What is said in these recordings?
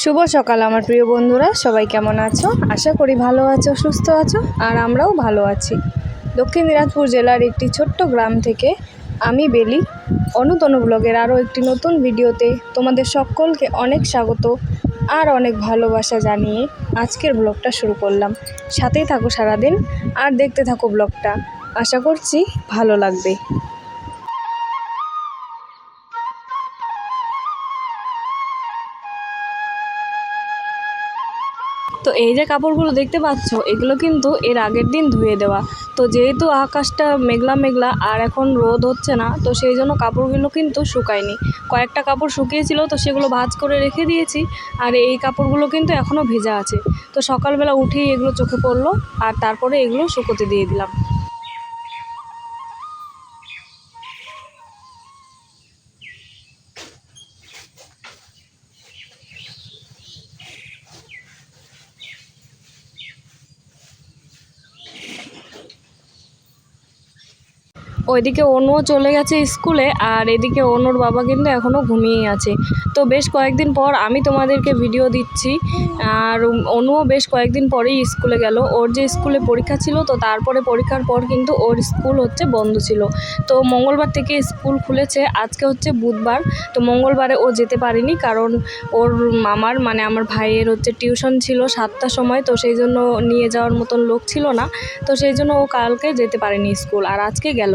শুভ সকাল, আমার প্রিয় বন্ধুরা। সবাই কেমন আছো? আশা করি ভালো আছো, সুস্থ আছো, আর আমরাও ভালো আছি। দক্ষিণ দিনাজপুর জেলার একটি ছোট্ট গ্রাম থেকে আমি বেলি। অনুতনু ব্লগের আরও একটি নতুন ভিডিওতে তোমাদের সকলকে অনেক স্বাগত আর অনেক ভালোবাসা জানিয়ে আজকের ব্লগটা শুরু করলাম। সাথেই থাকো সারাদিন আর দেখতে থাকো ব্লগটা। আশা করছি ভালো লাগবে। তো এই যে কাপড়গুলো দেখতে পাচ্ছ, এগুলো কিন্তু এর আগের দিন ধুয়ে দেওয়া। তো যেহেতু আকাশটা মেঘলা মেঘলা আর এখন রোদ হচ্ছে না, তো সেই জন্য কাপড়গুলো কিন্তু শুকায়নি। কয়েকটা কাপড় শুকিয়েছিল, তো সেগুলো ভাজ করে রেখে দিয়েছি আর এই কাপড়গুলো কিন্তু এখনও ভেজা আছে। তো সকালবেলা উঠেই এগুলো চোখে পড়ল আর তারপরে এগুলো শুকোতে দিয়ে দিলাম। ওইদিকে অনুও চলে গেছে স্কুলে আর এদিকে অনুর বাবা কিন্তু এখনও ঘুমিয়েই আছে। তো বেশ কয়েকদিন পর আমি তোমাদেরকে ভিডিও দিচ্ছি। আর অনুও বেশ কয়েকদিন পরেই স্কুলে গেল। ওর যে স্কুলে পরীক্ষা ছিল, তো তারপরে পরীক্ষার পর কিন্তু ওর স্কুল হচ্ছে বন্ধ ছিল। তো মঙ্গলবার থেকে স্কুল খুলেছে। আজকে হচ্ছে বুধবার। তো মঙ্গলবারে ও যেতে পারেনি কারণ ওর মামার মানে আমার ভাইয়ের হচ্ছে টিউশন ছিল সাতটার সময়, তো সেই জন্য নিয়ে যাওয়ার মতন লোক ছিল না। তো সেই জন্য ও কালকে যেতে পারেনি স্কুল। আর আজকে গেল।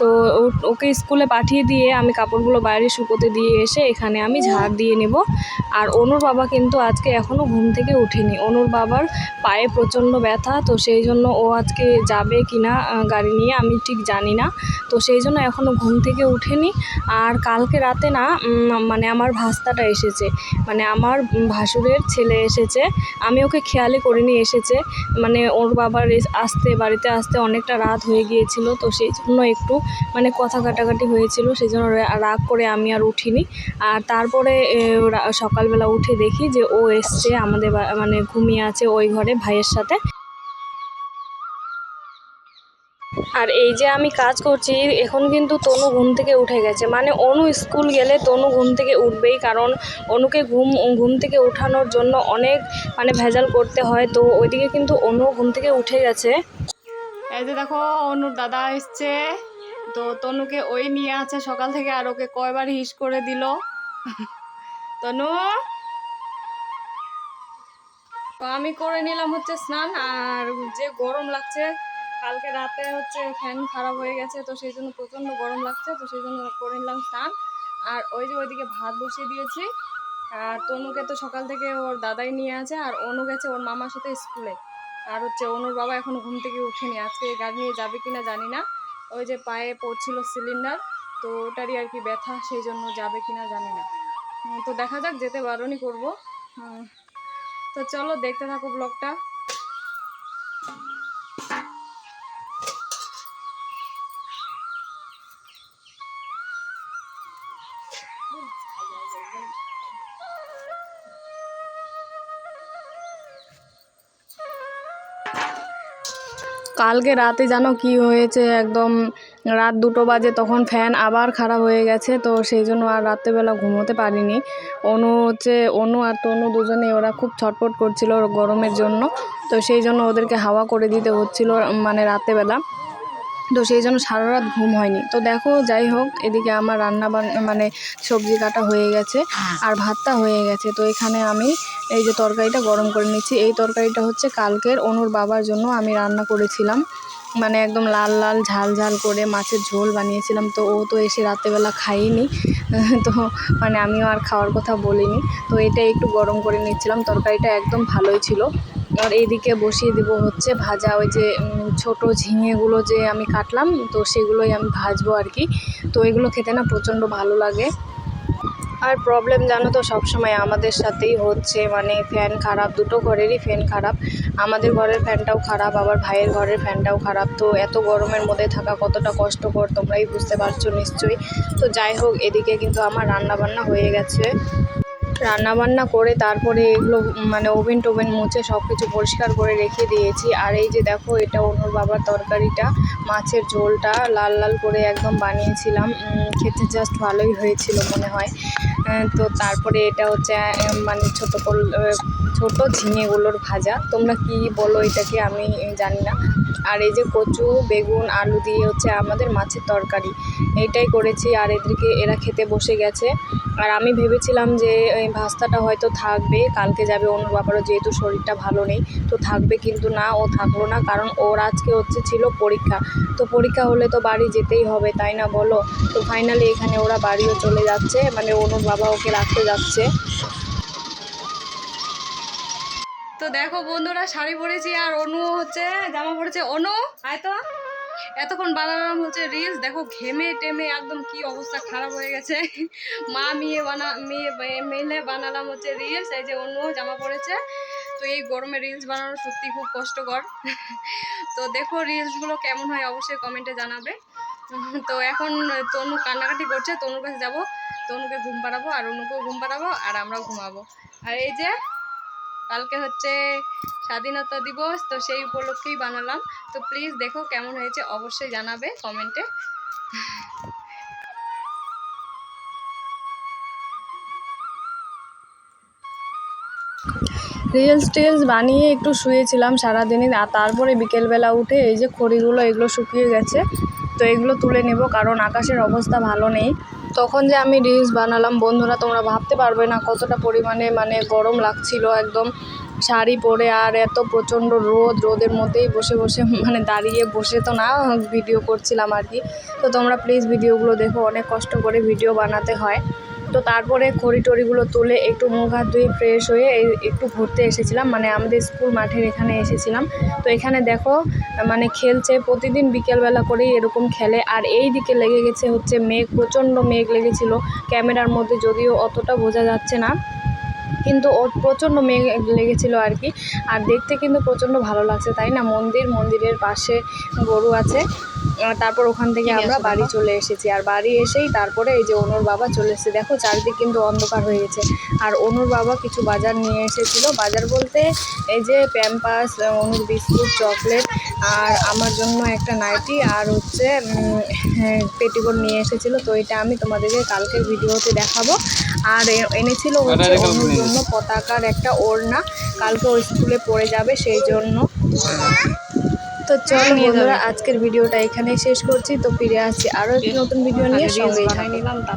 তো ওকে স্কুলে পাঠিয়ে দিয়ে আমি কাপড়গুলো বাইরে শুকোতে দিয়ে এসে এখানে আমি ঝাড় দিয়ে নেব। আর অনুর বাবা কিন্তু আজকে এখনও ঘুম থেকে উঠেনি অনুর বাবার পায়ে প্রচণ্ড ব্যথা, তো সেই জন্য ও আজকে যাবে কি না গাড়ি নিয়ে আমি ঠিক জানি না। তো সেই জন্য এখনও ঘুম থেকে উঠেনি আর কালকে রাতে না মানে আমার ভাস্তাটা এসেছে। মানে আমার ভাসুরের ছেলে এসেছে। আমি ওকে খেয়ালই করিনি এসেছে। মানে ওর বাবার আসতে, বাড়িতে আসতে অনেকটা রাত হয়ে গিয়েছিল, তো সেই জন্য একটু মানে কথা কাটাকাটি হয়েছিল সেই জন্য রাগ করে আমি আর উঠিনি। আর তারপরে সকালবেলা উঠে দেখি যে ও এসছে আমাদের মানে ঘুমিয়ে আছে ওই ঘরে ভাইয়ের সাথে। আর এই যে আমি কাজ করছি, এখন কিন্তু তনু ঘুম থেকে উঠে গেছে। মানে অনু স্কুল গেলে তনু ঘুম থেকে উঠবেই, কারণ অনুকে ঘুম ঘুম থেকে উঠানোর জন্য অনেক মানে ভেজাল করতে হয়। তো ওইদিকে কিন্তু অনু ঘুম থেকে উঠে গেছে। এই যে দেখো, অনুর দাদা এসছে। তো তনুকে ওই নিয়ে আছে, সকাল থেকে আর ওকে কয়বার হিস করে দিল। তনু? তো আমি করে নিলাম হচ্ছে স্নান, আর যে গরম লাগছে, কালকে রাতে হচ্ছে ফ্যান খারাপ হয়ে গেছে, তো সেই জন্য প্রচণ্ড গরম লাগছে, তো সেই জন্য করে নিলাম স্নান। আর ওই যে ওইদিকে ভাত বসিয়ে দিয়েছি। আর তনুকে তো সকাল থেকে ওর দাদাই নিয়ে আছে, আর অনু গেছে ওর মামার সাথে স্কুলে। আর হচ্ছে অনুর বাবা এখন ঘুম থেকে উঠেনি, আজকে গাড়ি নিয়ে যাবে কিনা জানি না। ওই যে পায়ে পড়ছিল সিলিন্ডার তো ওটারই আর কি ব্যথা সেই জন্য যাবে কিনা জানি না। তো দেখা যাক, যেতে বারণই করব। তো চলো, দেখতে থাকো ব্লগটা। কালকে রাতে জানো কি হয়েছে, একদম রাত দুটো বাজে, তখন ফ্যান আবার খারাপ হয়ে গেছে, তো সেই জন্য আর রাত্রেবেলা ঘুমোতে পারিনি। অনু হচ্ছে, অনু আর তনু দুজনে ওরা খুব ছটফট করছিল গরমের জন্য, তো সেই জন্য ওদেরকে হাওয়া করে দিতে হচ্ছিল মানে রাতেবেলা তো সেই জন্য সারা রাত ঘুম হয়নি। তো দেখো, যাই হোক, এদিকে আমার রান্না মানে সবজি কাটা হয়ে গেছে আর ভাতটা হয়ে গেছে। তো এখানে আমি এই যে তরকারিটা গরম করে নিচ্ছি। এই তরকারিটা হচ্ছে কালকের অনুর বাবার জন্য আমি রান্না করেছিলাম। মানে একদম লাল লাল, ঝাল ঝাল করে মাছের ঝোল বানিয়েছিলাম। তো ও তো এসে রাতেবেলা খাইনি তো মানে আমিও আর খাওয়ার কথা বলিনি। তো এটা একটু গরম করে নিচ্ছিলাম। তরকারিটা একদম ভালোই ছিল। আর এইদিকে বসিয়ে দেবো হচ্ছে ভাজা ওই যে ছোট ঝিঙেগুলো যে আমি কাটলাম, তো সেগুলোই আমি ভাজবো আর কি। তো এগুলো খেতে না প্রচণ্ড ভালো লাগে। আর প্রবলেম জানো তো, সবসময় আমাদের সাথেই হচ্ছে। মানে ফ্যান খারাপ, দুটো ঘরেরই ফ্যান খারাপ। আমাদের ঘরের ফ্যানটাও খারাপ, আবার ভাইয়ের ঘরের ফ্যানটাও খারাপ। তো এত গরমের মধ্যে থাকা কতটা কষ্টকর, তোমরাই বুঝতে পারছ নিশ্চয়ই। তো যাই হোক, এদিকে কিন্তু আমার রান্না বান্না হয়ে গেছে। রান্নাবান্না করে তারপরে এগুলো মানে ওভেন টোভেন মুছে সব কিছু পরিষ্কার করে রেখে দিয়েছি। আর এই যে দেখো, এটা অনুর বাবার তরকারিটা, মাছের ঝোলটা লাল লাল করে একদম বানিয়েছিলাম। খেতে জাস্ট ভালোই হয়েছিল মনে হয়। তো তারপরে এটা হচ্ছে মানে ছোটো ছোটো ঝিঙেগুলোর ভাজা। তোমরা কি বলো এটাকে? আমি জানি না। আর এই যে কচু, বেগুন, আলু দিয়ে হচ্ছে আমাদের মাছের তরকারি। এইটাই করেছি আর এদেরকে, এরা খেতে বসে গেছে। আর আমি ভেবেছিলাম যে ভাস্তাটা হয়তো থাকবে, কালকে যাবে অনুর বাবারও যেহেতু শরীরটা ভালো নেই। তো থাকবে কিন্তু না, ও থাকল না, কারণ ওর আজকে হচ্ছে ছিল পরীক্ষা। তো পরীক্ষা হলে তো বাড়ি যেতেই হবে, তাই না বলো? তো ফাইনালি এখানে ওরা বাড়িও চলে যাচ্ছে মানে অনুর বাবা ওকে রাখতে যাচ্ছে। তো দেখো বন্ধুরা, শাড়ি পরেছি আর অনু হচ্ছে, জামা পরেছে। অনু, আয় তো। এতক্ষণ বানালাম হচ্ছে রিলস দেখো ঘেমে টেমে একদম কি অবস্থা খারাপ হয়ে গেছে। মা, মেয়ে বানা, মেয়ে মেলে বানালাম হচ্ছে রিলস এই যে অন্য জামা পরেছে। তো এই গরমে রিলস বানানো সত্যি খুব কষ্টকর। তো দেখো রিলসগুলো কেমন হয় অবশ্যই কমেন্টে জানাবে। তো এখন তনু কান্নাকাটি করছে, তনুর কাছে যাব। তনুকে ঘুম পাড়াবো আর অনুকেও ঘুম পাড়াবো আর আমরাও ঘুমাবো। আর এই যে কালকে হচ্ছে স্বাধীনতা দিবস, তো সেই উপলক্ষেই বানালাম। তো প্লিজ দেখো কেমন হয়েছে, অবশ্যই জানাবে কমেন্টে। রিলস টিলস বানিয়ে একটু শুয়েছিলাম সারাদিনে, আর তারপরে বিকেলবেলা উঠে এই যে খড়িগুলো, এগুলো শুকিয়ে গেছে। তো এগুলো তুলে নেব, কারণ আকাশের অবস্থা ভালো নেই। তখন যে আমি রিলস বানালাম, বন্ধুরা তোমরা ভাবতে পারবে না কতটা পরিমাণে মানে গরম লাগছিল একদম। শাড়ি পরে আর এত প্রচণ্ড রোদ, রোদের মধ্যেই বসে বসে মানে দাঁড়িয়ে বসে তো না ভিডিও করছিলাম আর কি। তো তোমরা প্লিজ ভিডিওগুলো দেখো, অনেক কষ্ট করে ভিডিও বানাতে হয়। তো তারপরে খড়ি টড়িগুলো তুলে একটু মুখ হাত ধুয়ে ফ্রেশ হয়ে একটু ঘুরতে এসেছিলাম। মানে আমাদের স্কুল মাঠের এখানে এসেছিলাম। তো এখানে দেখো মানে খেলছে প্রতিদিন বিকেলবেলা করেই এরকম খেলে। আর এই দিকে লেগে গেছে হচ্ছে মেঘ, প্রচণ্ড মেঘ লেগেছিল ক্যামেরার মধ্যে, যদিও অতটা বোঝা যাচ্ছে না। কিন্তু ওর প্রচণ্ড মেঘ লেগেছিল আর কি। আর দেখতে কিন্তু প্রচণ্ড ভালো লাগছে তাই না? মন্দির মন্দিরের পাশে গরু আছে। তারপর ওখান থেকে আমরা বাড়ি চলে এসেছি। আর বাড়ি এসেই তারপরে এই যে অনুর বাবা চলে এসেছে। দেখো চারিদিক কিন্তু অন্ধকার হয়ে গেছে। আর অনুর বাবা কিছু বাজার নিয়ে এসেছিল। বাজার বলতে এই যে প্যাম্পাস অনুর বিস্কুট চকলেট আর আমার জন্য একটা নাইটি আর হচ্ছে পেটিকোট নিয়ে এসেছিল। তো এটা আমি তোমাদেরকে কালকের ভিডিওতে দেখাবো। আর এ- এনেছিল হচ্ছে অনুর জন্য। পতাকার একটা ওড়না কালকে ওই স্কুলে পড়ে যাবে সেই জন্য। তো চলো বন্ধুরা আজকের ভিডিওটা এখানেই শেষ করছি। তো ফিরে আসছি আরও একটি নতুন ভিডিও নিয়ে। সঙ্গেই থাকো।